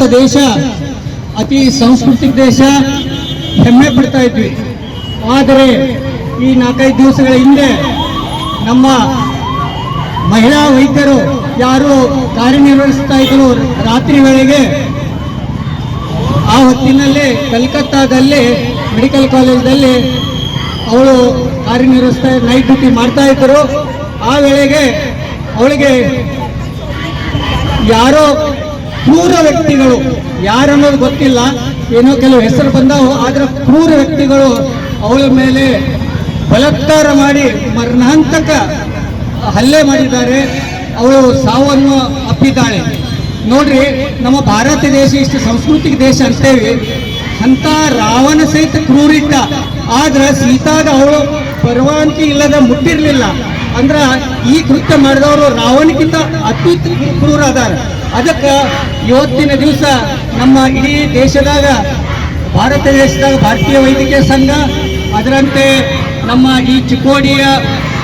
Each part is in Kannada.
ಭಾರತ ದೇಶ, ಅತಿ ಸಾಂಸ್ಕೃತಿಕ ದೇಶ, ಹೆಮ್ಮೆ ಪಡ್ತಾ ಇದ್ವಿ. ಆದರೆ ಈ ನಾಲ್ಕೈದು ದಿವಸಗಳ ಹಿಂದೆ ನಮ್ಮ ಮಹಿಳಾ ವೈದ್ಯರು ಯಾರು ಕಾರ್ಯನಿರ್ವಹಿಸ್ತಾ ಇದ್ರು ರಾತ್ರಿ ವೇಳೆಗೆ, ಆ ಹೊತ್ತಿನಲ್ಲಿ ಕಲ್ಕತ್ತಾದಲ್ಲಿ, ಮೆಡಿಕಲ್ ಕಾಲೇಜಲ್ಲಿ ಅವಳು ಕಾರ್ಯನಿರ್ವಹಿಸ್ತಾ, ನೈಟ್ ಡ್ಯೂಟಿ ಮಾಡ್ತಾ ಇದ್ದರು ಆ ವೇಳೆಗೆ ಅವಳಿಗೆ ಯಾರೋ ಕ್ರೂರ ವ್ಯಕ್ತಿಗಳು. ಯಾರನ್ನೋದು ಗೊತ್ತಿಲ್ಲ. ಏನೋ ಕೆಲವು ಹೆಸರು ಬಂದವು, ಆದ್ರೆ ಕ್ರೂರ ವ್ಯಕ್ತಿಗಳು ಅವಳ ಮೇಲೆ ಬಲಾತ್ಕಾರ ಮಾಡಿ ಮರಣಾಂತಕ ಹಲ್ಲೆ ಮಾಡಿದ್ದಾರೆ. ಅವಳು ಸಾವನ್ನು ಅಪ್ಪಿದ್ದಾಳೆ. ನೋಡ್ರಿ, ನಮ್ಮ ಭಾರತ ದೇಶ ಇಷ್ಟು ಸಾಂಸ್ಕೃತಿಕ ದೇಶ ಅಂತೇವಿ ಅಂತ ರಾವಣ ಸಹಿತ ಕ್ರೂರಿದ್ದ ಆದ್ರೆ ಸೀತಾದ ಅವಳು ಪರವಾನಗಿ ಇಲ್ಲದ ಮುಟ್ಟಿರ್ಲಿಲ್ಲ. ಅಂದ್ರ ಈ ಕೃತ್ಯ ಮಾಡಿದವರು ರಾವಣಕ್ಕಿಂತ ಅತಿ ಕ್ರೂರ ಅದಾರ ಅದಕ್ಕೆ ಇವತ್ತಿನ ದಿವಸ ನಮ್ಮ ಇಡೀ ದೇಶದಾಗ, ಭಾರತ ದೇಶದಾಗ ಭಾರತೀಯ ವೈದ್ಯಕೀಯ ಸಂಘ, ಅದರಂತೆ ನಮ್ಮ ಈ ಚಿಕ್ಕೋಡಿಯ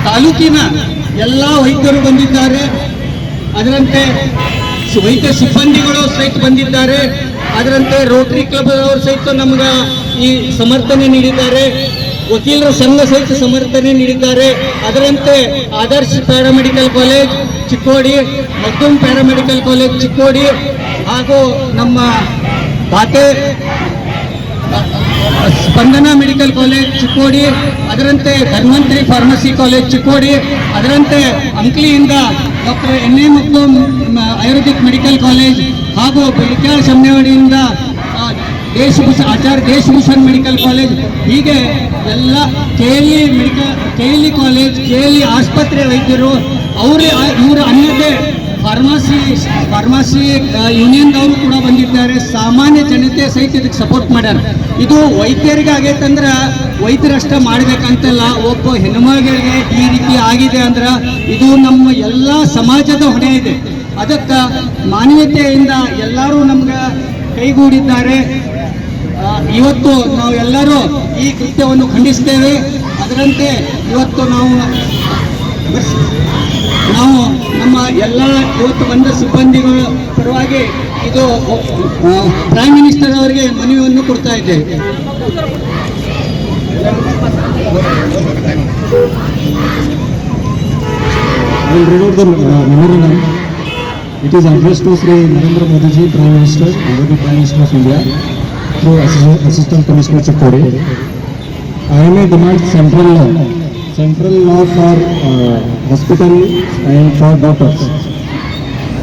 ತಾಲೂಕಿನ ಎಲ್ಲ ವೈದ್ಯರು ಬಂದಿದ್ದಾರೆ. ಅದರಂತೆ ವೈದ್ಯ ಸಿಬ್ಬಂದಿಗಳು ಸಹಿತ ಬಂದಿದ್ದಾರೆ. ಅದರಂತೆ ರೋಟರಿ ಕ್ಲಬ್ ಅವರು ಸಹಿತ ನಮ್ಗೆ ಈ ಸಮರ್ಥನೆ ನೀಡಿದ್ದಾರೆ. ವಕೀಲರ ಸಂಘ ಸಹಿತ ಸಮರ್ಥನೆ ನೀಡಿದ್ದಾರೆ. ಅದರಂತೆ ಆದರ್ಶ್ ಪ್ಯಾರಾಮೆಡಿಕಲ್ ಕಾಲೇಜ್ ಚಿಕ್ಕೋಡಿ ಮತ್ತೊಂದು ಪ್ಯಾರಾಮೆಡಿಕಲ್ ಕಾಲೇಜ್ ಚಿಕ್ಕೋಡಿ ಹಾಗೂ ನಮ್ಮ ಬಾತೆ ಸ್ಪಂದನ ಮೆಡಿಕಲ್ ಕಾಲೇಜ್ ಚಿಕ್ಕೋಡಿ ಅದರಂತೆ ಧನ್ವಂತರಿ ಫಾರ್ಮಸಿ ಕಾಲೇಜ್ ಚಿಕ್ಕೋಡಿ ಅದರಂತೆ ಅಂಕ್ಲಿಯಿಂದ ಡಾಕ್ಟರ್ ಎನ್ ಎ ಮತ್ತು ಆಯುರ್ವೇದಿಕ್ ಮೆಡಿಕಲ್ ಕಾಲೇಜ್ ಹಾಗೂ ಬೆಳಿಕಾಳ ಶಮ್ನವಾಡಿಯಿಂದ ಆ, ದೇಶಭೂಷಣ್ ಆಚಾರ್ಯ ದೇಶಭೂಷಣ್ ಮೆಡಿಕಲ್ ಕಾಲೇಜ್ ಹೀಗೆ ಎಲ್ಲ K L E medical K L E college K L E ಆಸ್ಪತ್ರೆ ವೈದ್ಯರು ಅವರೇ ಇವರು ಅನ್ನದೇ ಫಾರ್ಮಸಿ ಫಾರ್ಮಸಿ ಯೂನಿಯನ್ದವರು ಕೂಡ ಬಂದಿದ್ದಾರೆ. ಸಾಮಾನ್ಯ ಜನತೆ ಸಹಿತ ಇದಕ್ಕೆ ಸಪೋರ್ಟ್ ಮಾಡ್ಯಾರ. ಇದು ವೈದ್ಯರಿಗೆ ಆಗೈತಂದ್ರೆ ವೈದ್ಯರಷ್ಟ ಮಾಡ್ಬೇಕಂತಲ್ಲ. ಒಬ್ಬ ಹೆಣ್ಮಗಳಿಗೆ ಈ ರೀತಿ ಆಗಿದೆ ಅಂದ್ರೆ ಇದು ನಮ್ಮ ಎಲ್ಲ ಸಮಾಜದ ಹೊಣೆ ಇದೆ. ಅದಕ್ಕೆ ಮಾನ್ಯತೆಯಿಂದ ಎಲ್ಲರೂ ನಮ್ಗೆ ಕೈಗೂಡಿದ್ದಾರೆ. ಇವತ್ತು ನಾವು ಎಲ್ಲರೂ ಈ ಕೃತ್ಯವನ್ನು ಖಂಡಿಸ್ತೇವೆ. ಅದರಂತೆ ಇವತ್ತು ನಾವು ನಾವು ನಮ್ಮ ಎಲ್ಲ ಇವತ್ತು ಬಂದ ಸಿಬ್ಬಂದಿಗಳ ಪರವಾಗಿ ಇದು ಪ್ರೈಮ್ ಮಿನಿಸ್ಟರ್ ಅವರಿಗೆ ಮನವಿಯನ್ನು ಕೊಡ್ತಾ ಇದೆ it is address to Shri Narendra Modi ji prime minister already prime minister of India through assistant commissioner Chikkodi I M A central central law for hospital and for doctors.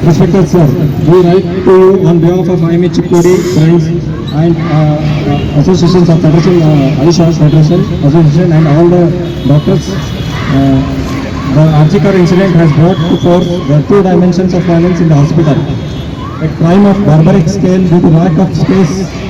Respected sir, we write to on behalf of IMA Chikori, friends and uh, uh, associations of Federation, uh, Aisha Federation, Association and all the doctors. Uh, the Archikar incident has brought to forth the two dimensions of violence in the hospital. A crime of barbaric scale due to lack of space